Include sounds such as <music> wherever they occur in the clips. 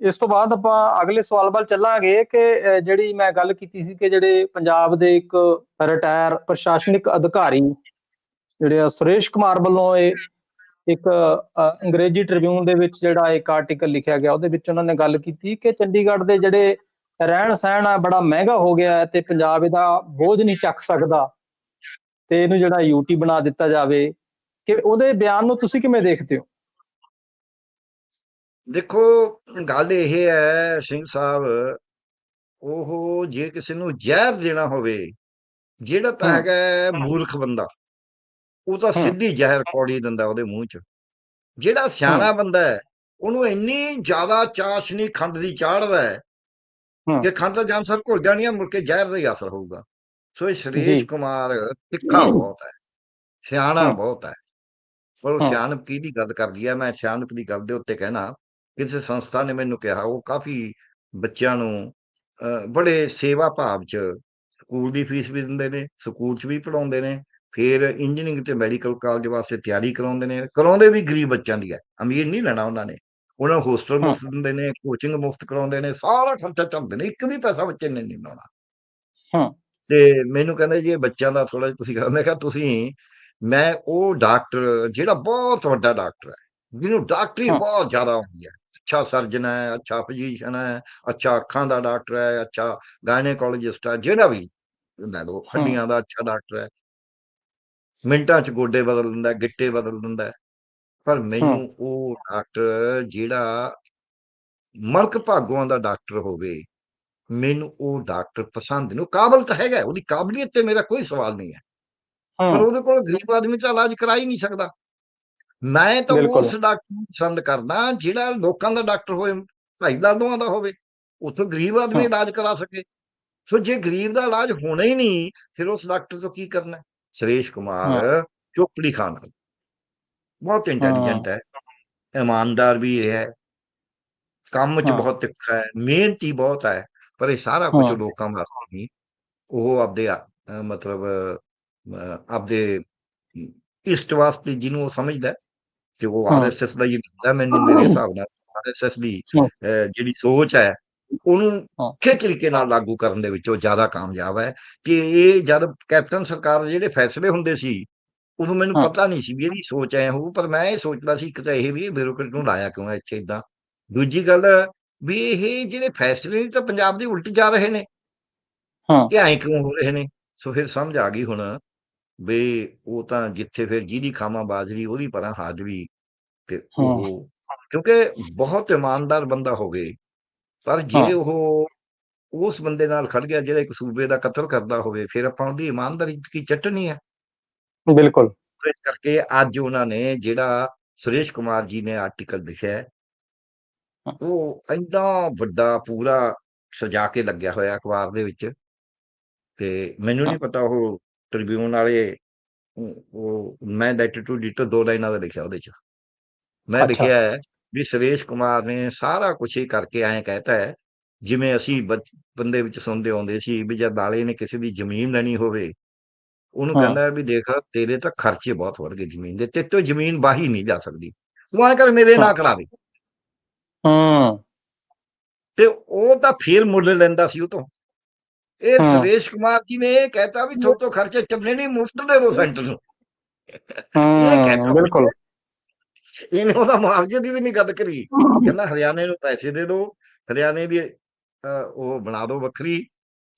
ਇਸ ਤੋਂ ਬਾਅਦ ਆਪਾਂ ਅਗਲੇ ਸਵਾਲ ਵੱਲ ਚੱਲਾਂਗੇ ਕਿ ਜਿਹੜੀ ਮੈਂ ਗੱਲ ਕੀਤੀ ਸੀ ਕਿ ਜਿਹੜੇ ਪੰਜਾਬ ਦੇ ਇੱਕ ਰਿਟਾਇਰ ਪ੍ਰਸ਼ਾਸਨਿਕ ਅਧਿਕਾਰੀ ਜਿਹੜੇ ਆ ਸੁਰੇਸ਼ ਕੁਮਾਰ ਵੱਲੋਂ ਇਹ ਇੱਕ ਅੰਗਰੇਜ਼ੀ ਟ੍ਰਿਬਿਊਨ ਦੇ ਵਿੱਚ ਜਿਹੜਾ ਇੱਕ ਆਰਟੀਕਲ ਲਿਖਿਆ ਗਿਆ, ਉਹਦੇ ਵਿੱਚ ਉਹਨਾਂ ਨੇ ਗੱਲ ਕੀਤੀ ਕਿ ਚੰਡੀਗੜ੍ਹ ਦੇ ਜਿਹੜੇ ਰਹਿਣ ਸਹਿਣ ਆ ਬੜਾ ਮਹਿੰਗਾ ਹੋ ਗਿਆ ਤੇ ਪੰਜਾਬ ਇਹਦਾ ਬੋਝ ਨਹੀਂ ਚੱਕ ਸਕਦਾ ਤੇ ਇਹਨੂੰ ਜਿਹੜਾ ਯੂਟੀ ਬਣਾ ਦਿੱਤਾ ਜਾਵੇ। ਕਿ ਉਹਦੇ ਬਿਆਨ ਨੂੰ ਤੁਸੀਂ ਕਿਵੇਂ ਦੇਖਦੇ ਹੋ? ਦੇਖੋ ਗੱਲ ਇਹ ਹੈ ਸਿੰਘ ਸਾਹਿਬ ਉਹ ਜੇ ਕਿਸੇ ਨੂੰ ਜ਼ਹਿਰ ਦੇਣਾ ਹੋਵੇ ਜਿਹੜਾ ਤਾਂ। ਹੈਗਾ ਮੂਰਖ ਬੰਦਾ ਉਹ ਤਾਂ। ਸਿੱਧੀ ਜ਼ਹਿਰ ਕੌੜੀ ਦਿੰਦਾ ਉਹਦੇ ਮੂੰਹ 'ਚ ਜਿਹੜਾ ਸਿਆਣਾ ਬੰਦਾ ਹੈ ਉਹਨੂੰ ਇੰਨੀ ਜ਼ਿਆਦਾ ਚਾਸ਼ਨੀ ਖੰਡ ਦੀ ਚਾੜਦਾ ਹੈ। ਕਿ ਖੰਡ ਤਾਂ ਜਾਨਸਰ ਘੁਲ ਜਾਣੀ ਹੈ ਮੁੜ ਕੇ ਜ਼ਹਿਰ ਦਾ ਹੀ ਅਸਰ ਹੋਊਗਾ ਸੋ ਇਹ। ਸੁਰੇਸ਼ ਕੁਮਾਰ ਤਿੱਖਾ ਬਹੁਤ ਹੈ ਸਿਆਣਾ। ਬਹੁਤ ਹੈ ਪਰ ਉਹ। ਸਿਆਣਪ ਕੀ ਦੀ ਗੱਲ ਕਰਦੀ ਹੈ ਮੈਂ ਸਿਆਣਪ ਦੀ ਗੱਲ ਦੇ ਉੱਤੇ ਕਹਿਣਾ ਕਿਸੇ ਸੰਸਥਾ ਨੇ ਮੈਨੂੰ ਕਿਹਾ ਉਹ ਕਾਫੀ ਬੱਚਿਆਂ ਨੂੰ ਬੜੇ ਸੇਵਾ ਭਾਵ ਚ ਸਕੂਲ ਦੀ ਫੀਸ ਵੀ ਦਿੰਦੇ ਨੇ ਸਕੂਲ ਚ ਵੀ ਪੜਾਉਂਦੇ ਨੇ ਫਿਰ ਇੰਜੀਨੀਅਰਿੰਗ ਤੇ ਮੈਡੀਕਲ ਕਾਲਜ ਵਾਸਤੇ ਤਿਆਰੀ ਕਰਾਉਂਦੇ ਨੇ ਕਰਾਉਂਦੇ ਵੀ ਗਰੀਬ ਬੱਚਿਆਂ ਦੀ ਹੈ ਅਮੀਰ ਨਹੀਂ ਲੈਣਾ ਉਹਨਾਂ ਨੇ ਉਹਨਾਂ ਨੂੰ ਹੋਸਟਲ। ਮੁਫਤ ਦਿੰਦੇ ਨੇ ਕੋਚਿੰਗ ਮੁਫਤ ਕਰਾਉਂਦੇ ਨੇ ਸਾਰਾ ਖਰਚਾ ਚੱਲਦੇ ਨੇ ਇੱਕ ਵੀ ਪੈਸਾ ਬੱਚੇ ਨੇ ਨਹੀਂ ਲਾਉਣਾ ਹਾਂ। ਤੇ ਮੈਨੂੰ ਕਹਿੰਦੇ ਜੀ ਇਹ ਬੱਚਿਆਂ ਦਾ ਥੋੜਾ ਜਿਹਾ ਤੁਸੀਂ ਮੈਂ ਕਿਹਾ ਤੁਸੀਂ ਮੈਂ ਉਹ ਡਾਕਟਰ ਜਿਹੜਾ ਬਹੁਤ ਵੱਡਾ ਡਾਕਟਰ ਹੈ ਜਿਹਨੂੰ ਡਾਕਟਰੀ। ਬਹੁਤ ਜ਼ਿਆਦਾ ਆਉਂਦੀ ਹੈ ਅੱਛਾ ਸਰਜਨ ਹੈ ਅੱਛਾ ਫਿਜ਼ੀਸ਼ੀਅਨ ਹੈ ਅੱਛਾ ਅੱਖਾਂ ਦਾ ਡਾਕਟਰ ਹੈ ਅੱਛਾ ਗਾਇਨੇਕੋਲੋਜਿਸਟ ਹੈ ਜਿਹੜਾ ਵੀ ਲੈ ਲਓ ਹੱਡੀਆਂ ਦਾ ਅੱਛਾ ਡਾਕਟਰ ਹੈ। ਮਿੰਟਾਂ 'ਚ ਗੋਡੇ ਬਦਲ ਦਿੰਦਾ ਗਿੱਟੇ ਬਦਲ ਦਿੰਦਾ। ਪਰ ਮੈਨੂੰ ਉਹ ਡਾਕਟਰ ਜਿਹੜਾ ਮਲਕ ਭਾਗੋਆਂ ਦਾ ਡਾਕਟਰ ਹੋਵੇ ਮੈਨੂੰ ਉਹ ਡਾਕਟਰ ਪਸੰਦ ਨਹੀਂ। ਉਹ ਕਾਬਲ ਤਾਂ ਹੈਗਾ ਉਹਦੀ ਕਾਬਲੀਅਤ ਤੇ ਮੇਰਾ ਕੋਈ ਸਵਾਲ ਨਹੀਂ ਹੈ। ਪਰ ਉਹਦੇ ਕੋਲ ਗਰੀਬ ਆਦਮੀ ਤਾਂ ਇਲਾਜ ਕਰਾ ਹੀ ਨਹੀਂ ਸਕਦਾ। ਮੈਂ ਤਾਂ। ਉਸ ਡਾਕਟਰ ਨੂੰ ਪਸੰਦ ਕਰਦਾ ਜਿਹੜਾ ਲੋਕਾਂ ਦਾ ਡਾਕਟਰ ਹੋਵੇ ਭਾਈ ਲਾਲੋਆਂ ਦਾ ਹੋਵੇ ਉੱਥੋਂ ਗਰੀਬ ਆਦਮੀ। ਇਲਾਜ ਕਰਾ ਸਕੇ ਸੋ ਜੇ ਗਰੀਬ ਦਾ ਇਲਾਜ ਹੋਣਾ ਹੀ ਨਹੀਂ ਫਿਰ ਉਸ ਡਾਕਟਰ ਤੋਂ ਕੀ ਕਰਨਾ? ਸੁਰੇਸ਼ ਕੁਮਾਰ ਚੋਪੜੀ ਖਾਨ ਬਹੁਤ ਇੰਟੈਲੀਜੈਂਟ ਹੈ ਇਮਾਨਦਾਰ ਵੀ ਹੈ ਕੰਮ 'ਚ। ਬਹੁਤ ਤਿੱਖਾ ਹੈ ਮਿਹਨਤੀ ਬਹੁਤ ਹੈ ਪਰ ਇਹ ਸਾਰਾ ਕੁਝ। ਲੋਕਾਂ ਵਾਸਤੇ ਨਹੀਂ ਉਹ ਆਪਦੇ ਮਤਲਬ ਆਪਦੇ ਇਸ਼ਟ ਵਾਸਤੇ ਜਿਹਨੂੰ ਉਹ ਸਮਝਦਾ ਤੇ ਉਹ। ਆਰਐਸਐਸ ਦਾ ਹੀ ਹੁੰਦਾ ਮੈਨੂੰ ਮੇਰੇ ਹਿਸਾਬ ਨਾਲ ਆਰਐਸਐਸ ਦੀ ਜਿਹੜੀ ਸੋਚ ਹੈ ਉਹਨੂੰ। ਔਖੇ ਤਰੀਕੇ ਨਾਲ ਲਾਗੂ ਕਰਨ ਦੇ ਵਿੱਚ ਉਹ ਜ਼ਿਆਦਾ ਕਾਮਯਾਬ ਹੈ ਕਿ ਇਹ ਜਦ ਕੈਪਟਨ ਸਰਕਾਰ ਜਿਹੜੇ ਫੈਸਲੇ ਹੁੰਦੇ ਸੀ ਉਦੋਂ ਮੈਨੂੰ। ਪਤਾ ਨਹੀਂ ਸੀ ਵੀ ਇਹਦੀ ਸੋਚ ਐ ਹੋਊ ਪਰ ਮੈਂ ਇਹ ਸੋਚਦਾ ਸੀ ਕਿ ਤਾਂ ਇਹ ਵੀ ਬਿਊਰੋਕਰੇਟ ਨੂੰ ਲਾਇਆ ਕਿਉਂ ਹੈ ਇੱਥੇ ਇਦਾਂ ਦੂਜੀ ਗੱਲ ਵੀ ਇਹ ਜਿਹੜੇ ਫੈਸਲੇ ਨੇ ਤਾਂ ਪੰਜਾਬ ਦੇ ਉਲਟ ਜਾ ਰਹੇ ਨੇ ਹਾਂ। ਕਿ ਐਂ ਕਿਉਂ ਹੋ ਰਹੇ ਨੇ ਸੋ ਫਿਰ ਸਮਝ ਆ ਗਈ ਹੁਣ ਵੀ ਉਹ ਤਾਂ ਜਿੱਥੇ ਫਿਰ ਜਿਹਦੀ ਖਾਮਾ ਬਾਜਰੀ ਉਹਦੀ ਪਰਾਂ ਹਾਜ਼ਰੀ ਤੇ ਹਾਂ। ਉਹ ਕਿਉਂਕਿ ਬਹੁਤ ਇਮਾਨਦਾਰ ਬੰਦਾ ਹੋਵੇ ਪਰ ਜੇ ਹਾਂ। ਉਹ ਉਸ ਬੰਦੇ ਨਾਲ ਖੜ ਗਿਆ ਜਿਹੜਾ ਇੱਕ ਸੂਬੇ ਦਾ ਕਤਲ ਕਰਦਾ ਹੋਵੇ ਫਿਰ ਆਪਾਂ ਉਹਦੀ ਇਮਾਨਦਾਰੀ ਕੀ ਚੱਟਣੀ ਹੈ ਬਿਲਕੁਲ ਇਸ ਕਰਕੇ ਅੱਜ ਉਹਨਾਂ ਨੇ ਜਿਹੜਾ ਸੁਰੇਸ਼ ਕੁਮਾਰ ਜੀ ਨੇ ਆਰਟੀਕਲ ਲਿਖਿਆ ਹੈ, ਹਾਂ। ਉਹ ਇੰਨਾ ਵੱਡਾ ਪੂਰਾ ਸਜਾ ਕੇ ਲੱਗਿਆ ਹੋਇਆ ਅਖਬਾਰ ਦੇ ਵਿੱਚ ਤੇ ਮੈਨੂੰ ਨਹੀਂ ਪਤਾ ਉਹ ਟ੍ਰਿਬਿਊਨ ਵਾਲੇ ਉਹ- ਉਹ ਮੈਂ ਲੈਟਰ ਟੂ ਐਡੀਟਰ ਦੋ ਲਾਈਨਾਂ ਦਾ ਲਿਖਿਆ ਉਹਦੇ ਚ। ਮੈਂ। ਲਿਖਿਆ ਹੈ ਵੀ ਸੁਰੇਸ਼ ਕੁਮਾਰ ਨੇ ਸਾਰਾ ਕੁਝ ਹੀ ਕਰਕੇ ਐਂ ਕਹਿਤਾ ਹੈ ਜਿਵੇਂ ਅਸੀਂ ਬਚਪਨ ਦੇ ਵਿੱਚ ਸੁਣਦੇ ਆਉਂਦੇ ਸੀ ਵੀ ਜਦ ਨਾਲੇ ਨੇ ਕਿਸੇ ਦੀ ਜ਼ਮੀਨ ਲੈਣੀ ਹੋਵੇ ਉਹਨੂੰ। ਕਹਿੰਦਾ ਵੀ ਦੇਖ ਤੇਰੇ ਤਾਂ ਖਰਚੇ ਬਹੁਤ ਵਧ ਗਏ ਜ਼ਮੀਨ ਦੇ ਤੇ ਤੋਂ ਜ਼ਮੀਨ ਵਾਹੀ ਨਹੀਂ ਜਾ ਸਕਦੀ। ਤੂੰ ਐਂ ਕਰ ਮੇਰੇ ਨਾਂ ਕਰਾ ਦੇ। ਹੂੰ। ਤੇ ਉਹ ਤਾਂ ਫੇਰ ਮੁੱਲ ਲੈਂਦਾ ਸੀ ਉਹ ਤੋਂ। ਇਹ। ਸੁਰੇਸ਼ ਕੁਮਾਰ ਜੀ ਨੇ ਇਹ ਕਹਿਤਾ ਵੀ ਤੁਹਾਡੇ ਤੋਂ ਖਰਚੇ ਚੱਲਣੇ ਨਹੀਂ ਮੁਫਤ ਦੇ ਦੋ ਸੈਂਟਰ ਨੂੰ। ਹੂੰ ਬਿਲਕੁਲ। ਇਹਨੇ ਉਹਦਾ ਮੁਆਵਜ਼ੇ ਦੀ ਵੀ ਨਹੀਂ ਗੱਲ ਕਰੀ। ਕਹਿੰਦਾ ਹਰਿਆਣੇ ਨੂੰ ਪੈਸੇ ਦੇ ਦਿਓ ਹਰਿਆਣੇ ਦੀ ਉਹ ਬਣਾ ਦਿਓ ਵੱਖਰੀ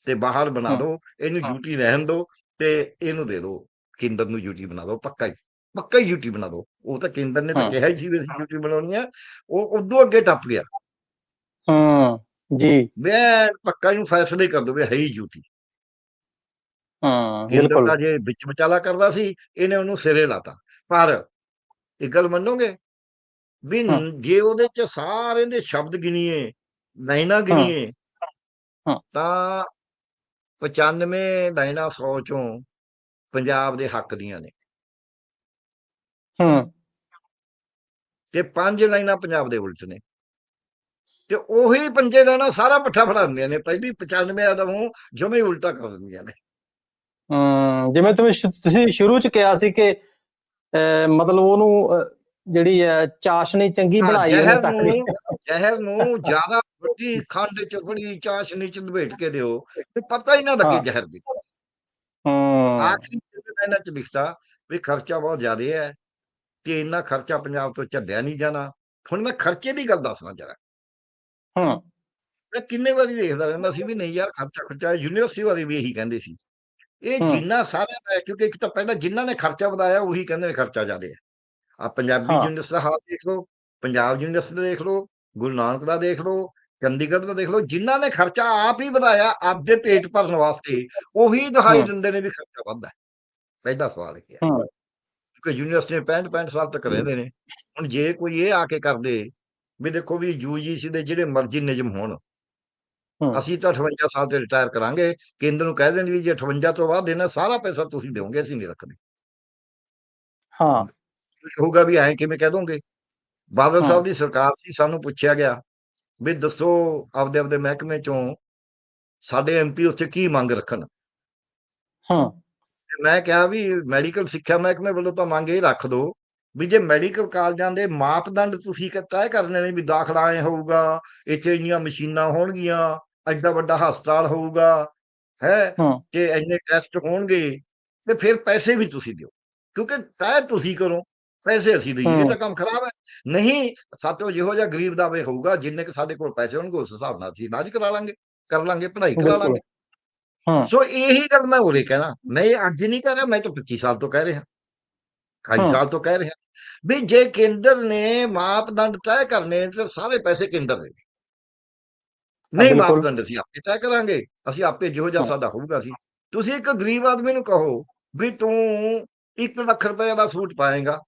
ਤੇ ਬਾਹਰ ਬਣਾ। ਦਿਓ ਇਹਨੂੰ। ਯੂਟੀ ਰਹਿਣ ਦਿਓ ਤੇ ਇਹਨੂੰ ਦੇ ਦਿਓ ਕੇਂਦਰ ਨੂੰ ਯੂਟੀ ਬਣਾ ਦਿਓ ਪੱਕਾ ਹੀ ਪੱਕਾ ਹੀ ਯੂਟੀ ਬਣਾ ਦਿਓ ਉਹ ਤਾਂ ਕੇਂਦਰ ਨੇ ਤਾਂ। ਕਿਹਾ ਹੀ ਸੀ ਯੂਟੀ ਬਣਾਉਣੀ ਆ। ਉਹ ਉਦੋਂ ਅੱਗੇ ਟੱਪ ਗਿਆ। ਹੂੰ। ਜੀ। ਮੈਂ ਪੱਕਾ ਇਹਨੂੰ ਫੈਸਲੇ ਕਰ ਦੋ ਵੀ ਹੈ ਹੀ ਯੂਟੀ ਹਾਂ ਬਿਲਕੁਲ। ਦਾ ਜੇ ਵਿੱਚ ਵਿਚਾਲਾ ਕਰਦਾ ਸੀ ਇਹਨੇ ਉਹਨੂੰ ਸਿਰੇ ਲਾਤਾ। ਪਰ ਇੱਕ ਗੱਲ ਮੰਨੋਗੇ? ਵੀ। ਜੇ ਉਹਦੇ ਚ ਸਾਰੇ ਦੇ ਸ਼ਬਦ ਗਿਣੀਏ ਲਾਈਨਾਂ ਗਿਣੀਏ ਹਾਂ। ਤਾਂ 95 ਲਾਈਨਾਂ 100 ਚੋਂ ਪੰਜਾਬ ਦੇ ਹੱਕ ਦੀਆਂ ਨੇ। ਹੂੰ। ਤੇ ਪੰਜ ਲਾਈਨਾਂ ਪੰਜਾਬ ਦੇ ਉਲਟ ਨੇ। ਤੇ ਉਹੀ ਪੰਜੇ ਲਾਈਨਾਂ ਸਾਰਾ ਪੱਠਾ ਫੜਾ ਦਿੰਦੀਆਂ ਨੇ ਪਹਿਲੀ 95 ਦਾ ਮੂੰਹ ਜਮੇ ਉਲਟਾ ਕਰ ਦਿੰਦੀਆਂ ਨੇ। ਹਮ, ਜਿਵੇਂ ਤੁਸੀਂ ਤੁਸੀਂ ਸ਼ੁਰੂ ਚ ਕਿਹਾ ਸੀ ਕਿ ਮਤਲਬ ਉਹਨੂੰ ਜਿਹੜੀ ਹੈ ਚਾਸ਼ਨੀ ਚੰਗੀ ਹਾਂ, ਬਣਾਈ ਤਕੜੀ ਨੂੰ ਜ਼ਹਿਰ ਨੂੰ ਜ਼ਿਆਦਾ ਵੱਡੀ ਖੰਡ ਚ ਬੜੀ ਚਾਸ਼ਨੀ ਚ ਲਪੇਟ ਕੇ ਦਿਓ ਤੇ ਪਤਾ ਹੀ ਨਾ ਲੱਗੇ ਹਾਂ। ਜ਼ਹਿਰ ਦੀ। ਹੂੰ। ਆਖਰੀ ਇਹਨਾਂ ਚ ਲਿਖਤਾ ਵੀ ਖਰਚਾ ਬਹੁਤ ਜ਼ਿਆਦਾ ਹੈ ਤੇ ਇੰਨਾ ਖਰਚਾ ਪੰਜਾਬ ਤੋਂ ਝੱਲਿਆ ਨਹੀਂ ਜਾਣਾ। ਹੁਣ ਮੈਂ ਖਰਚੇ ਦੀ ਗੱਲ ਦੱਸਣਾ ਜਰਾ। ਹੂੰ। ਮੈਂ ਕਿੰਨੇ ਵਾਰੀ ਦੇਖਦਾ ਰਹਿੰਦਾ ਸੀ ਵੀ ਨਹੀਂ ਯਾਰ ਖਰਚਾ ਖਰਚਾ ਯੂਨੀਵਰਸਿਟੀ ਵਾਲੇ ਵੀ ਇਹੀ ਕਹਿੰਦੇ ਸੀ। ਇਹ। ਜਿੰਨਾ ਸਾਰਿਆਂ ਦਾ ਕਿਉਂਕਿ ਇੱਕ ਤਾਂ ਪਹਿਲਾਂ ਜਿਨ੍ਹਾਂ ਨੇ ਖਰਚਾ ਵਧਾਇਆ ਉਹੀ ਕਹਿੰਦੇ ਨੇ ਖਰਚਾ ਜ਼ਿਆਦਾ ਹੈ। ਆ ਪੰਜਾਬੀ। ਯੂਨੀਵਰਸਿਟੀ ਦਾ ਹਾਲ ਦੇਖ ਲਓ ਪੰਜਾਬ ਯੂਨੀਵਰਸਿਟੀ ਦਾ ਦੇਖ ਲਓ ਗੁਰੂ ਨਾਨਕ ਦਾ ਦੇਖ ਲਓ ਚੰਡੀਗੜ੍ਹ ਦਾ ਦੇਖ ਲਓ ਜਿਨ੍ਹਾਂ ਨੇ ਖਰਚਾ ਆਪ ਹੀ ਵਧਾਇਆ ਆਪਦੇ ਪੇਟ ਭਰਨ ਵਾਸਤੇ ਉਹੀ ਦਿਖਾਈ। ਦਿੰਦੇ ਨੇ ਵੀ ਖਰਚਾ ਵੱਧਦਾ ਪਹਿਲਾ ਸਵਾਲ ਇਹ ਹੈ। ਕਿਉਂਕਿ ਯੂਨੀਵਰਸਿਟੀ 65 65 ਸਾਲ ਤੱਕ ਰਹਿੰਦੇ ਨੇ। ਹੁਣ ਜੇ ਕੋਈ ਇਹ ਆ ਕੇ ਕਰਦੇ ਵੀ ਦੇਖੋ ਵੀ ਯੂਜੀਸੀ ਦੇ ਜਿਹੜੇ ਮਰਜ਼ੀ ਨਿਯਮ ਹੋਣ। ਅਸੀਂ ਤਾਂ 58 ਸਾਲ ਤੇ ਰਿਟਾਇਰ ਕਰਾਂਗੇ। ਕੇਂਦਰ ਨੂੰ ਕਹਿ ਦੇਣ ਵੀ ਜੇ 58 ਤੋਂ ਬਾਅਦ ਦੇਣਾ ਸਾਰਾ ਪੈਸਾ ਤੁਸੀਂ ਦਿਓਗੇ ਅਸੀਂ ਨਹੀਂ ਰੱਖਦੇ। ਹਾਂ। ਹੋਊਗਾ ਵੀ ਐਂ ਕਿਵੇਂ ਕਹਿ ਦੋਗੇ? ਬਾਦਲ। ਸਾਹਿਬ ਦੀ ਸਰਕਾਰ ਸੀ ਸਾਨੂੰ ਪੁੱਛਿਆ ਗਿਆ ਵੀ ਦੱਸੋ ਆਪਦੇ ਆਪਦੇ ਮਹਿਕਮੇ ਚੋਂ ਸਾਡੇ ਐਮਪੀ ਉੱਥੇ ਕੀ ਮੰਗ ਰੱਖਣ? ਹੂੰ। ਮੈਂ ਕਿਹਾ ਵੀ ਮੈਡੀਕਲ ਸਿੱਖਿਆ ਮਹਿਕਮੇ ਵੱਲੋਂ ਤਾਂ ਮੰਗ ਇਹ ਰੱਖ ਦੋ ਵੀ ਜੇ ਮੈਡੀਕਲ ਕਾਲਜਾਂ ਦੇ ਮਾਪਦੰਡ ਤੁਸੀਂ ਤੈਅ ਕਰਨੇ ਨੇ ਵੀ ਦਾਖਲਾ ਐ ਹੋਊਗਾ ਇੱਥੇ ਇੰਨੀਆਂ ਮਸ਼ੀਨਾਂ ਹੋਣਗੀਆਂ ਐਡਾ ਵੱਡਾ ਹਸਪਤਾਲ ਹੋਊਗਾ ਹੈ ਤੇ ਇੰਨੇ ਟੈਸਟ ਹੋਣਗੇ ਤੇ ਫਿਰ ਪੈਸੇ ਵੀ ਤੁਸੀਂ ਦਿਓ। ਕਿਉਂਕਿ ਤੈਅ ਤੁਸੀਂ ਕਰੋ ਪੈਸੇ ਅਸੀਂ ਦਈਏ। ਤਾਂ ਕੰਮ ਖਰਾਬ ਹੈ। ਨਹੀਂ ਸਾਤੋਂ ਜਿਹੋ ਜਿਹਾ ਗਰੀਬ ਦਾ ਵੇ ਹੋਊਗਾ ਜਿੰਨੇ ਕਿ ਸਾਡੇ ਕੋਲ ਪੈਸੇ ਹੋਣਗੇ ਉਸ ਹਿਸਾਬ ਨਾਲ ਅਸੀਂ ਇਲਾਜ ਕਰਾ ਲਾਂਗੇ ਕਰ ਲਾਂਗੇ ਪੜ੍ਹਾਈ ਕਰਾ। ਲਾਂਗੇ। ਹੂੰ। ਸੋ ਇਹੀ ਗੱਲ ਮੈਂ ਉਰੇ ਕਹਿਣਾ। ਮੈਂ ਅੱਜ ਨਹੀਂ ਕਹਿ ਰਿਹਾ ਮੈਂ ਤਾਂ 25 ਸਾਲ ਤੋਂ ਕਹਿ ਰਿਹਾ। 28 ਹਾਂ। ਸਾਲ ਤੋਂ ਕਹਿ ਰਿਹਾ ਵੀ ਜੇ ਕੇਂਦਰ ਨੇ ਮਾਪਦੰਡ ਤੈਅ ਕਰਨੇ ਤੇ ਸਾਰੇ ਪੈਸੇ ਕੇਂਦਰ ਦੇ ਨਹੀਂ। ਮਾਪਦੰਡ ਅਸੀਂ ਆਪੇ ਤੈਅ ਕਰਾਂਗੇ ਅਸੀਂ ਆਪੇ ਜਿਹੋ ਜਿਹਾ। ਸਾਡਾ ਹੋਊਗਾ ਸੀ ਤੁਸੀਂ ਇੱਕ ਗਰੀਬ ਆਦਮੀ ਨੂੰ ਕਹੋ ਵੀ ਤੂੰ 1 ਲੱਖ ਰੁਪਏ ਦਾ ਸੂਟ ਪਾਏਗਾ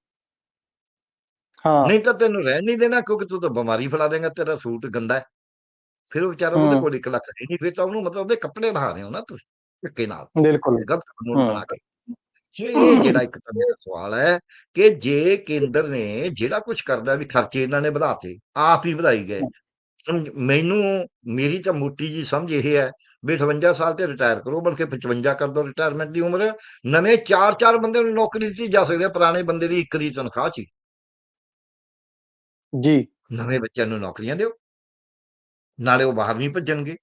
ਹਾਂ ਨਹੀਂ ਤਾਂ ਤੈਨੂੰ ਰਹਿਣ ਨਹੀਂ ਦੇਣਾ ਕਿਉਂਕਿ ਤੂੰ ਤਾਂ ਬਿਮਾਰੀ ਫੈਲਾ ਦੇਗਾ ਤੇਰਾ ਸੂਟ ਗੰਦਾ ਹੈ ਫਿਰ ਉਹ ਵਿਚਾਰਾ ਉਹਦੇ। ਕੋਲ 1 ਲੱਖ ਨਹੀਂ ਫਿਰ ਤਾਂ ਉਹਨੂੰ ਮਤਲਬ ਉਹਦੇ ਕੱਪੜੇ ਬਣਾ ਰਹੇ ਹੋ ਨਾ ਤੁਸੀਂ ਧੱਕੇ ਨਾਲ ਬਿਲਕੁਲ ਗਲਤ ਕਾਨੂੰਨ। ਬਣਾ ਕੇ ਇਹ ਜਿਹੜਾ ਇੱਕ ਤਰ੍ਹਾਂ ਦਾ ਸਵਾਲ ਹੈ ਕਿ ਜੇ ਕੇਂਦਰ ਨੇ ਜਿਹੜਾ ਕੁਝ ਕਰਦਾ ਵੀ ਖਰਚੇ ਇਹਨਾਂ ਨੇ ਵਧਾਤੇ ਆਪ ਹੀ ਵਧਾਈ ਗਏ। ਮੈਨੂੰ ਮੇਰੀ ਤਾਂ ਮੋਟੀ ਜੀ ਸਮਝ ਇਹ ਹੈ ਵੀ 58 ਸਾਲ ਤੇ ਰਿਟਾਇਰ ਕਰੋ ਬਲਕਿ 55 ਕਰ ਦੋ ਰਿਟਾਇਰਮੈਂਟ ਦੀ ਉਮਰ ਨਵੇਂ ਚਾਰ ਚਾਰ ਬੰਦੇ ਨੂੰ ਨੌਕਰੀ ਦਿੱਤੀ ਜਾ ਸਕਦੀ ਹੈ ਪੁਰਾਣੇ ਬੰਦੇ ਦੀ ਇੱਕ ਦੀ ਤਨਖਾਹ 'ਚ। ਜੀ। ਨਵੇਂ ਬੱਚਿਆਂ ਨੂੰ ਨੌਕਰੀਆਂ ਦਿਓ। ਨਾਲੇ ਉਹ ਬਾਹਰ ਨਹੀਂ ਭੱਜਣਗੇ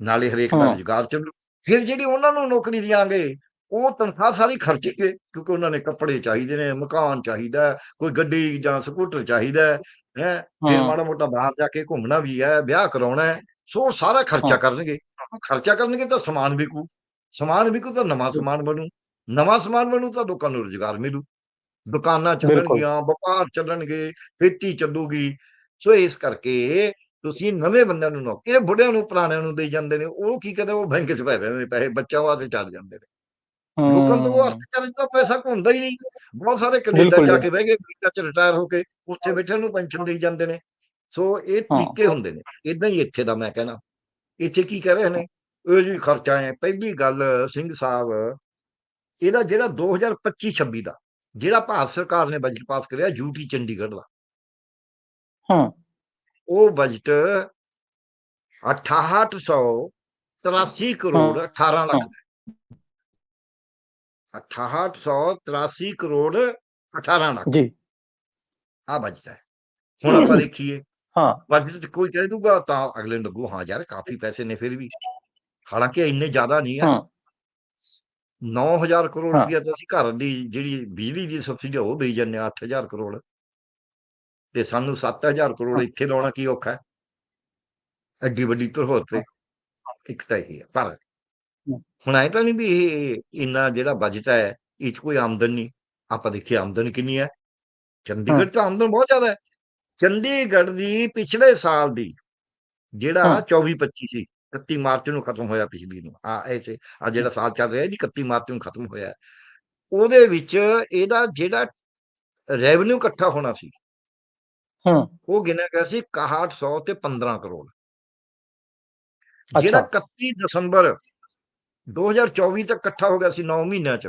ਨਾਲੇ ਹਰੇਕ ਦਾ। ਰੁਜ਼ਗਾਰ ਚੱਲੂ ਫਿਰ ਜਿਹੜੀ ਉਹਨਾਂ ਨੂੰ ਨੌਕਰੀ ਦਿਆਂਗੇ ਉਹ ਤਨਖਾਹ ਸਾਰੀ ਖਰਚਣਗੇ ਕਿਉਂਕਿ ਉਹਨਾਂ ਨੇ ਕੱਪੜੇ ਚਾਹੀਦੇ ਨੇ ਮਕਾਨ ਚਾਹੀਦਾ ਕੋਈ ਗੱਡੀ ਜਾਂ ਸਕੂਟਰ ਚਾਹੀਦਾ ਹੈ ਹੈਂ, ਫਿਰ। ਮਾੜਾ ਮੋਟਾ ਬਾਹਰ ਜਾ ਕੇ ਘੁੰਮਣਾ ਵੀ ਹੈ ਵਿਆਹ ਕਰਾਉਣਾ ਹੈ ਸੋ ਸਾਰਾ ਖਰਚਾ। ਕਰਨਗੇ ਖਰਚਾ ਕਰਨਗੇ ਤਾਂ ਸਮਾਨ ਵਿਕੂ ਸਮਾਨ ਵਿਕੂ ਤਾਂ ਨਵਾਂ ਸਮਾਨ ਬਣੂ ਨਵਾਂ ਸਮਾਨ ਬਣੂ ਤਾਂ ਲੋਕਾਂ ਨੂੰ ਰੁਜ਼ਗਾਰ ਮਿਲੂ ਦੁਕਾਨਾਂ। ਚੱਲਣਗੀਆਂ ਵਪਾਰ ਚੱਲਣਗੇ ਖੇਤੀ ਚੱਲੂਗੀ ਸੋ ਇਸ ਕਰਕੇ ਤੁਸੀਂ ਨਵੇਂ ਬੰਦਿਆਂ ਨੂੰ ਨੌਕਰੀ ਇਹ ਬੁੱਢਿਆਂ ਨੂੰ ਪੁਰਾਣਿਆਂ ਨੂੰ ਦੇਈ ਜਾਂਦੇ ਨੇ ਉਹ ਕੀ ਕਹਿੰਦੇ ਉਹ ਬੈਂਕ 'ਚ ਪੈ ਰਹੇ ਨੇ ਪੈਸੇ ਬੱਚਿਆਂ ਵਾਸਤੇ ਚੱਲ ਜਾਂਦੇ ਨੇ ਲੋਕਾਂ ਤਾਂ ਉਹ ਅਰਥਚਾਰੇ 'ਚ ਤਾਂ ਪੈਸਾ ਘੁੰਮਦਾ ਹੀ ਨਹੀਂ। ਬਹੁਤ ਸਾਰੇ ਕੈਨੇਡਾ ਜਾ। ਕੇ ਬਹਿ ਗਏ ਕੈਨੇਡਾ 'ਚ ਰਿਟਾਇਰ ਹੋ ਕੇ ਉੱਥੇ ਬੈਠੇ ਨੂੰ ਪੈਨਸ਼ਨ ਦੇਈ ਜਾਂਦੇ ਨੇ। ਸੋ ਇਹ। ਤਰੀਕੇ ਹੁੰਦੇ ਨੇ। ਇਦਾਂ ਹੀ ਇੱਥੇ ਦਾ ਮੈਂ ਕਹਿਣਾ। ਇੱਥੇ ਕੀ ਕਰ ਰਹੇ ਨੇ? ਇਹ ਜੀ ਖਰਚਾ ਹੈ ਪਹਿਲੀ ਗੱਲ ਸਿੰਘ ਸਾਹਿਬ ਇਹਦਾ ਜਿਹੜਾ 2025-26 ਦਾ ਜਿਹੜਾ ਭਾਰਤ ਸਰਕਾਰ ਨੇ ਬਜਟ ਪਾਸ ਕਰਿਆ ਯੂਟੀ ਚੰਡੀਗੜ੍ਹ ਦਾ। ਹਾਂ। ਉਹ ਬਜਟ 6883 ਕਰੋੜ 18 ਲੱਖ ਦਾ 6883 ਕਰੋੜ 18 ਲੱਖ। ਜੀ। ਆ ਬਜਟ ਹੈ। ਹੁਣ ਆਪਾਂ <coughs> ਦੇਖੀਏ। ਹਾਂ। ਬਜਟ ਕੋਈ ਕਹਿ ਦੂਗਾ ਤਾਂ ਅਗਲੇ ਨੂੰ ਲੱਗੂ ਹਾਂ ਯਾਰ ਕਾਫੀ ਪੈਸੇ ਨੇ ਫਿਰ ਵੀ। ਹਾਲਾਂਕਿ ਇੰਨੇ ਜ਼ਿਆਦਾ ਨਹੀਂ ਹੈ। ਹਾਂ 9000 ਕਰੋੜ ਹਾਂ। ਰੁਪਇਆ ਤਾਂ ਅਸੀਂ ਘਰ ਦੀ ਜਿਹੜੀ ਬਿਜਲੀ ਦੀ ਸਬਸਿਡੀ ਆ ਉਹ ਦੇਈ ਜਾਂਦੇ ਆ 8000 ਕਰੋੜ। ਤੇ ਸਾਨੂੰ 7000 ਕਰੋੜ ਹਾਂ। ਇੱਥੇ ਲਾਉਣਾ ਕੀ ਔਖਾ ਹੈ? ਐਡੀ ਵੱਡੀ ਧਰੋਹਰ ਤੇ ਇੱਕ ਤਾਂ ਇਹ ਹੈ ਪਰ। ਹੁਣ ਐ ਤਾਂ ਨਹੀਂ ਵੀ ਇਹ ਇੰਨਾ ਜਿਹੜਾ ਬਜਟ ਹੈ ਇਹ 'ਚ ਕੋਈ ਆਮਦਨ ਨਹੀਂ ਆਪਾਂ ਦੇਖੀਏ ਆਮਦਨ ਕਿੰਨੀ ਹੈ। ਚੰਡੀਗੜ੍ਹ ਤਾਂ ਆਮਦਨ ਬਹੁਤ ਜ਼ਿਆਦਾ ਹੈ। ਚੰਡੀਗੜ੍ਹ ਦੀ ਪਿਛਲੇ ਸਾਲ ਦੀ ਜਿਹੜਾ ਹਾਂ। 24 25 ਸੀ 31 ਮਾਰਚ ਨੂੰ ਖਤਮ ਹੋਇਆ ਪਿਛਲੀ ਨੂੰ। ਆ ਐਸੇ ਆ ਜਿਹੜਾ ਸਾਲ ਚੱਲ ਰਿਹਾ ਜੀ 31 ਮਾਰਚ ਨੂੰ ਖਤਮ ਹੋਇਆ। ਉਹਦੇ ਵਿੱਚ ਇਹਦਾ ਜਿਹੜਾ ਰੈਵਨਿਊ ਇਕੱਠਾ ਹੋਣਾ ਸੀ ਹਾਂ। ਉਹ ਗਿਣਿਆ ਗਿਆ ਸੀ 6100 ਤੇ 15 ਕਰੋੜ। ਜਿਹੜਾ ਅੱਛਾ। 31 ਦਸੰਬਰ 2024 ਤੱਕ ਇਕੱਠਾ ਹੋ ਗਿਆ ਸੀ 9 ਮਹੀਨਿਆਂ ਚ।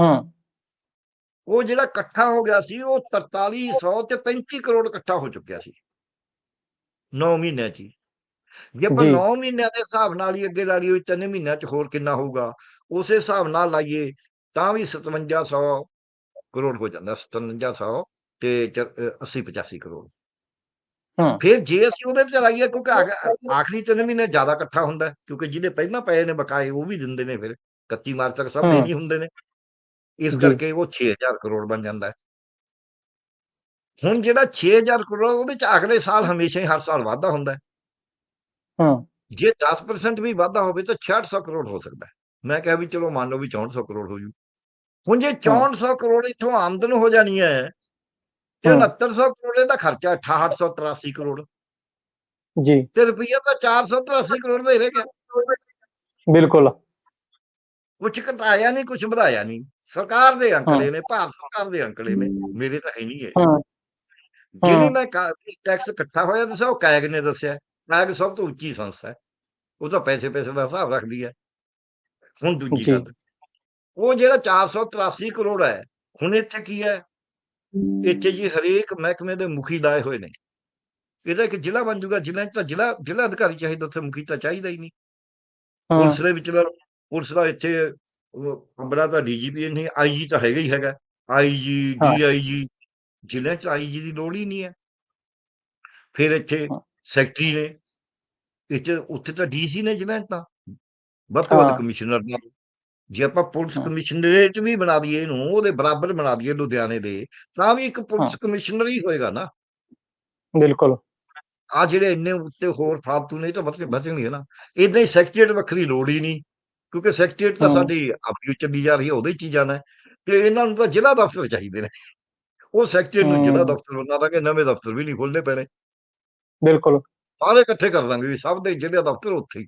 ਹਾਂ। ਉਹ ਜਿਹੜਾ ਇਕੱਠਾ ਹੋ ਗਿਆ ਸੀ ਉਹ 4300 ਤੇ 35 ਕਰੋੜ ਇਕੱਠਾ ਹੋ ਚੁੱਕਿਆ ਸੀ। 9 ਮਹੀਨਿਆਂ ਚ। ਜੇ ਆਪਾਂ ਜੀ। 9 ਮਹੀਨਿਆਂ ਦੇ ਹਿਸਾਬ ਨਾਲ ਹੀ ਅੱਗੇ ਲਾ ਲਈਏ ਤਿੰਨ ਮਹੀਨਿਆਂ ਚ ਹੋਰ ਕਿੰਨਾ ਹੋਊਗਾ? ਉਸੇ ਹਿਸਾਬ ਨਾਲ ਲਾਈਏ ਤਾਂ ਵੀ 5700 ਕਰੋੜ ਹੋ ਜਾਂਦਾ। 5700 ਤੇ 80 85 ਕਰੋੜ। ਫਿਰ ਜੇ ਅਸੀਂ ਉਹਦੇ ਤੇ ਚਲਾ ਗਿਆ ਕਿਉਂਕਿ ਆਖਰੀ ਤਿੰਨ ਮਹੀਨੇ ਜ਼ਿਆਦਾ ਇਕੱਠਾ ਹੁੰਦਾ ਕਿਉਂਕਿ ਜਿਹਦੇ ਪਹਿਲਾਂ ਪਏ ਨੇ ਬਕਾਏ ਉਹ ਵੀ ਦਿੰਦੇ ਨੇ ਫਿਰ। 31 ਮਾਰਚ ਤੱਕ ਸਭ। ਦੇ ਨਹੀਂ ਹੁੰਦੇ ਨੇ। ਇਸ। ਕਰਕੇ ਉਹ 6000 ਕਰੋੜ ਬਣ ਜਾਂਦਾ ਹੈ। ਹੁਣ ਜਿਹੜਾ 6000 ਕਰੋੜ ਉਹਦੇ ਚ ਅਗਲੇ ਸਾਲ ਹਮੇਸ਼ਾ ਹੀ ਹਰ ਸਾਲ ਵਾਧਾ ਹੁੰਦਾ ਹੈ। ਹੂੰ। ਜੇ 10% ਵੀ ਵਾਧਾ ਹੋਵੇ ਤਾਂ 6600 ਕਰੋੜ ਹੋ ਸਕਦਾ ਹੈ। ਮੈਂ ਕਿਹਾ ਵੀ ਚਲੋ ਮੰਨ ਲਓ ਵੀ 6400 ਕਰੋੜ ਹੋ ਜੂ। ਹੁਣ ਜੇ 6400 ਕਰੋੜ ਇਥੋਂ ਆਮਦਨ ਹੋ ਜਾਣੀ ਹੈ ਤੇ ਹੂੰ। 6900 ਕਰੋੜ ਦਾ ਖਰਚਾ 6883 ਕਰੋੜ। ਜੀ। ਤੇ ਰੁਪਈਆ ਤਾਂ 483 ਕਰੋੜ ਦਾ ਹੀ ਰਹਿ ਗਿਆ। ਬਿਲਕੁਲ। ਕੁਝ ਘਟਾਇਆ ਨਹੀਂ ਕੁਝ ਵਧਾਇਆ ਨਹੀਂ। ਸਰਕਾਰ ਦੇ ਅੰਕੜੇ ਨੇ ਭਾਰਤ ਸਰਕਾਰ ਦੇ ਅੰਕੜੇ ਨੇ। ਮੇਰੇ ਤਾਂ ਹੈ ਨਹੀਂ ਹੈ। ਜਿਹੜੀ। ਮੈਂ ਟੈਕਸ ਇਕੱਠਾ ਹੋਇਆ ਦੱਸਿਆ ਉਹ ਕੈਗ ਨੇ ਦੱਸਿਆ। ਕੈਗ ਸਭ ਤੋਂ ਉੱਚੀ ਸੰਸਥਾ ਹੈ। ਉਹ ਤਾਂ ਪੈਸੇ ਪੈਸੇ ਦਾ ਹਿਸਾਬ ਰੱਖਦੀ ਹੈ। ਹੁਣ ਦੂਜੀ। ਗੱਲ। ਉਹ ਜਿਹੜਾ 483 ਕਰੋੜ ਹੈ ਹੁਣ ਇੱਥੇ ਕੀ ਹੈ? ਇੱਥੇ ਜੀ ਹਰੇਕ ਮਹਿਕਮੇ ਦੇ ਮੁਖੀ ਲਾਏ ਹੋਏ ਨੇ। ਇਹਦਾ ਇੱਕ ਜ਼ਿਲ੍ਹਾ ਬਣ ਜਾਊਗਾ ਜ਼ਿਲ੍ਹਾ ਤਾਂ ਜ਼ਿਲ੍ਹਾ ਜ਼ਿਲ੍ਹਾ ਅਧਿਕਾਰੀ ਚਾਹੀਦਾ ਉੱਥੇ ਮੁਖੀ ਤਾਂ ਚਾਹੀਦਾ ਹੀ ਨਹੀਂ। ਪੁਲਿਸ ਦੇ ਵਿੱਚ ਪੁਲਿਸ ਦਾ ਇੱਥੇ ਅੰਬੜਾ ਤਾਂ ਡੀਜੀਪੀ ਨਹੀਂ ਆਈਜੀ ਤਾਂ ਹੈਗਾ ਹੀ ਹੈਗਾ। ਆਈਜੀ। ਡੀਆਈਜੀ ਜ਼ਿਲ੍ਹੇ 'ਚ ਆਈਜੀ ਦੀ ਲੋੜ ਹੀ ਨਹੀਂ ਹੈ। ਫਿਰ ਇੱਥੇ। ਸੈਕਟਰੀ ਨੇ ਇੱਥੇ ਉੱਥੇ ਤਾਂ ਡੀਸੀ ਨੇ ਜ਼ਿਲ੍ਹੇ ਤਾਂ ਵੱਧ ਤੋਂ। ਵੱਧ ਹਾਂ। ਕਮਿਸ਼ਨਰ ਨੇ ਜੇ ਆਪਾਂ ਪੁਲਿਸ। ਕਮਿਸ਼ਨਰੇਟ ਵੀ ਬਣਾ ਦਈਏ ਇਹਨੂੰ ਉਹਦੇ ਬਰਾਬਰ ਬਣਾ ਦਈਏ ਲੁਧਿਆਣੇ ਦੇ ਤਾਂ ਵੀ ਇੱਕ ਪੁਲਿਸ ਕਮਿਸ਼ਨਰ ਹੀ ਹੋਏਗਾ ਨਾ। ਬਿਲਕੁਲ। ਆ ਜਿਹੜੇ ਇੰਨੇ ਉੱਤੇ ਹੋਰ ਫਾਲਤੂ ਨੇ ਇਹ ਤਾਂ ਬਚ ਬਚਣਗੇ ਨਾ। ਇਦਾਂ ਹੀ ਸੈਕਟਰੀਏਟ ਵੱਖਰੀ ਲੋੜ ਹੀ ਨਹੀਂ ਕਿਉਂਕਿ ਸੈਕਟਰੀਏਟ ਤਾਂ। ਸਾਡੀ ਆਪਣੀ ਚੱਲੀ ਜਾ ਰਹੀ ਹੈ ਉਹਦੇ ਚ ਹੀ ਜਾਣਾ ਤੇ ਇਹਨਾਂ ਨੂੰ ਤਾਂ ਜ਼ਿਲ੍ਹਾ ਦਫ਼ਤਰ ਚਾਹੀਦੇ ਨੇ। ਉਹ ਸੈਕਟਰੀਏਟ ਨੂੰ ਜ਼ਿਲ੍ਹਾ। ਦਫ਼ਤਰ ਬਣਾ ਦਾਂਗੇ ਨਵੇਂ ਦਫ਼ਤਰ ਵੀ ਨਹੀਂ ਖੋਲਣੇ ਪੈਣੇ। ਬਿਲਕੁਲ। ਸਾਰੇ ਇਕੱਠੇ ਕਰ ਦਾਂਗੇ ਸਭ ਦੇ ਜ਼ਿਲ੍ਹੇ ਦਫ਼ਤਰ ਉੱਥੇ ਹੀ।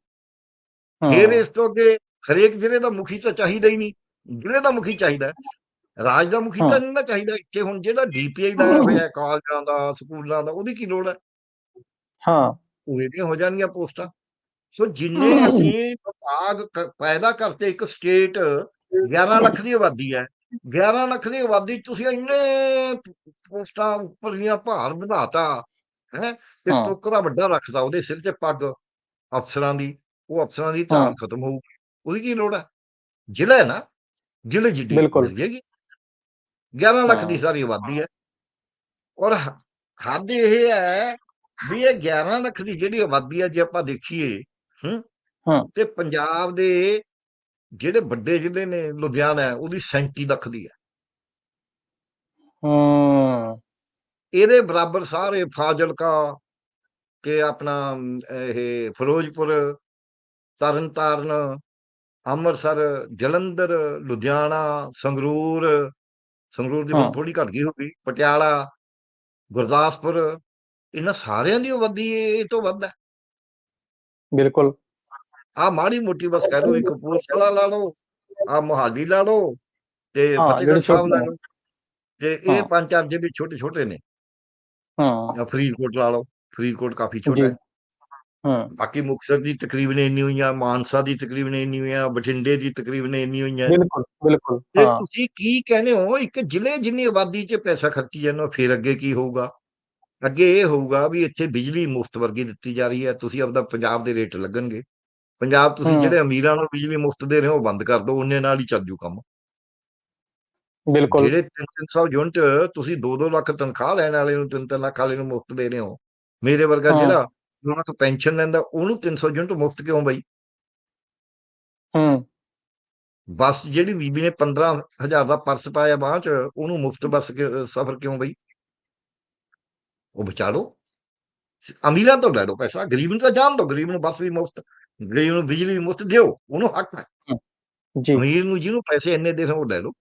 ਹੂੰ। ਫਿਰ ਇਸ ਤੋਂ ਅੱਗੇ ਹਰੇਕ ਜ਼ਿਲ੍ਹੇ ਦਾ ਮੁਖੀ ਤਾਂ ਚਾਹੀਦਾ ਹੀ ਨਹੀਂ ਜ਼ਿਲ੍ਹੇ ਦਾ ਮੁਖੀ ਚਾਹੀਦਾ। ਰਾਜ ਦਾ ਮੁਖੀ ਤਾਂ। ਨਹੀਂ ਨਾ ਚਾਹੀਦਾ ਇੱਥੇ ਹੁਣ ਜਿਹੜਾ ਡੀਪੀਆਈ ਦਾ ਹੋਇਆ ਕਾਲਜਾਂ ਦਾ ਸਕੂਲਾਂ ਦਾ ਉਹਦੀ ਕੀ ਲੋੜ ਹੈ ਹਾਂ ਉਹ ਇਹਦੀਆਂ ਹੋ ਜਾਣਗੀਆਂ ਪੋਸਟਾਂ ਸੋ ਜਿੰਨੇ ਅਸੀਂ ਵਿਭਾਗ ਪੈਦਾ ਕਰਤੇ ਇੱਕ ਸਟੇਟ 11 ਲੱਖ ਦੀ ਆਬਾਦੀ ਹੈ 11 ਲੱਖ ਦੀ ਆਬਾਦੀ ਤੁਸੀਂ ਇੰਨੇ ਪੋਸਟਾਂ ਉੱਪਰਲੀਆਂ ਭਾਰ ਵਧਾਤਾ ਹੈ ਤੇ। ਟੋਕਰਾ ਵੱਡਾ ਰੱਖਦਾ ਉਹਦੇ ਸਿਰ 'ਚ ਪੱਗ ਅਫਸਰਾਂ ਦੀ ਉਹ ਅਫਸਰਾਂ ਦੀ ਧਾਰ। ਖਤਮ ਹੋਊਗੀ ਉਹਦੀ ਕੀ ਲੋੜ ਹੈ ਜ਼ਿਲ੍ਹਾ ਹੈ ਨਾ? ਜ਼ਿਲ੍ਹੇ ਜਿੱਡੀ ਬਿਲਕੁਲ। ਜਾਏਗੀ। 11 ਲੱਖ ਦੀ। ਸਾਰੀ ਆਬਾਦੀ ਹੈ। ਔਰ ਹੱਦ ਇਹ ਹੈ ਵੀ ਇਹ 11 ਲੱਖ ਦੀ ਜਿਹੜੀ ਆਬਾਦੀ ਹੈ ਜੇ ਆਪਾਂ ਦੇਖੀਏ ਹੂੰ? ਹਾਂ। ਤੇ ਪੰਜਾਬ ਦੇ ਜਿਹੜੇ ਵੱਡੇ ਜ਼ਿਲ੍ਹੇ ਨੇ ਲੁਧਿਆਣਾ ਹੈ, ਉਹਦੀ 37 ਲੱਖ ਦੀ ਹੈ। ਹੂੰ। ਇਹਦੇ ਬਰਾਬਰ ਸਾਰੇ ਫਾਜ਼ਿਲਕਾ ਤੇ ਆਪਣਾ ਇਹ ਫਿਰੋਜ਼ਪੁਰ ਤਰਨਤਾਰਨ ਅੰਮ੍ਰਿਤਸਰ ਜਲੰਧਰ ਲੁਧਿਆਣਾ ਸੰਗਰੂਰ ਸੰਗਰੂਰ ਦੀ। ਥੋੜੀ ਘਟ ਗਈ ਹੋਗੀ ਪਟਿਆਲਾ ਗੁਰਦਾਸਪੁਰ ਇਹਨਾਂ ਸਾਰਿਆਂ ਦੀ ਆਬਾਦੀ ਇਹ ਤੋਂ ਵੱਧ ਹੈ। ਬਿਲਕੁਲ। ਆ ਮਾੜੀ ਮੋਟੀ ਬਸ ਕਹਿ ਲਓ ਇੱਕ ਕਪੂਰਥਲਾ ਲਾ ਲਓ ਆ ਮੋਹਾਲੀ ਲਾ ਲਓ ਤੇ ਫਤਿਹਗੜ੍ਹ ਸਾਹਿਬ ਲਾ ਲਓ ਤੇ ਇਹ। ਪੰਜ ਚਾਰ ਜਿਹੜੇ ਛੋਟੇ ਛੋਟੇ ਨੇ। ਹਾਂ। ਫਰੀਦਕੋਟ ਲਾ ਲਓ ਫਰੀਦਕੋਟ ਕਾਫੀ ਛੋਟਾ ਹੈ। ਹੂੰ। ਬਾਕੀ ਮੁਕਤਸਰ ਦੀ ਤਕਰੀਬਨ ਇੰਨੀ ਹੋਈਆਂ ਮਾਨਸਾ ਦੀ ਤਕਰੀਬਨ ਇੰਨੀ ਹੋਈਆਂ ਬਠਿੰਡੇ ਦੀ ਤਕਰੀਬਨ ਇੰਨੀ ਹੋਈਆਂ ਬਿਲਕੁਲ ਬਿਲਕੁਲ ਤੇ ਤੁਸੀਂ ਕੀ ਕਹਿੰਦੇ ਹੋ ਇੱਕ ਜ਼ਿਲ੍ਹੇ ਜਿੰਨੀ ਆਬਾਦੀ 'ਚ ਪੈਸਾ ਖਰਚੀ ਜਾਂਦੇ ਫਿਰ ਅੱਗੇ ਕੀ ਹੋਊਗਾ? ਅੱਗੇ ਇਹ ਹੋਊਗਾ ਵੀ ਇੱਥੇ ਬਿਜਲੀ ਮੁਫਤ ਵਰਗੀ ਦਿੱਤੀ ਜਾ ਰਹੀ ਹੈ ਤੁਸੀਂ ਆਪਦਾ ਪੰਜਾਬ ਦੇ ਰੇਟ ਲੱਗਣਗੇ। ਪੰਜਾਬ ਤੁਸੀਂ। ਜਿਹੜੇ ਅਮੀਰਾਂ ਨੂੰ ਬਿਜਲੀ ਮੁਫਤ ਦੇ ਰਹੇ ਹੋ ਉਹ ਬੰਦ ਕਰ ਦਿਓ ਉਹਨੇ ਨਾਲ ਹੀ ਚੱਲ ਜੂ ਕੰਮ। ਬਿਲਕੁਲ। ਜਿਹੜੇ 300 ਯੂਨਿਟ ਤੁਸੀਂ 2-2 ਲੱਖ ਤਨਖਾਹ ਲੈਣ ਵਾਲੇ ਨੂੰ 3-3 ਲੱਖ ਵਾਲੇ ਨੂੰ ਮੁਫਤ ਦੇ ਰਹੇ ਹੋ ਮੇਰੇ ਵਰਗਾ। ਜਿਹੜਾ ਦੋ ਲੱਖ ਪੈਨਸ਼ਨ ਲੈਂਦਾ ਉਹਨੂੰ 300 ਯੂਨਿਟ ਮੁਫਤ ਕਿਉਂ ਬਈ ਹੂੰ ਬੱਸ ਜਿਹੜੀ ਬੀਬੀ ਨੇ 15000 ਦਾ ਪਰਸ ਪਾਇਆ ਬਾਅਦ ਚ ਉਹਨੂੰ ਮੁਫਤ ਬੱਸ ਸਫ਼ਰ ਕਿਉਂ ਬਈ ਉਹ ਲਓ ਅਮੀਰਾਂ ਤੋਂ ਲੈ ਲਓ ਪੈਸਾ ਗਰੀਬ ਨੂੰ ਤਾਂ ਜਾਣ ਦਿਓ ਗਰੀਬ ਨੂੰ ਬੱਸ ਵੀ ਮੁਫਤ ਗਰੀਬ ਨੂੰ ਬਿਜਲੀ ਵੀ ਮੁਫਤ ਦਿਓ ਉਹਨੂੰ ਹੱਕ ਹੈ ਜੀ ਅਮੀਰ ਨੂੰ ਜਿਹਨੂੰ ਪੈਸੇ ਇੰਨੇ ਦੇ ਰਹੇ ਉਹ ਲੈ ਲਓ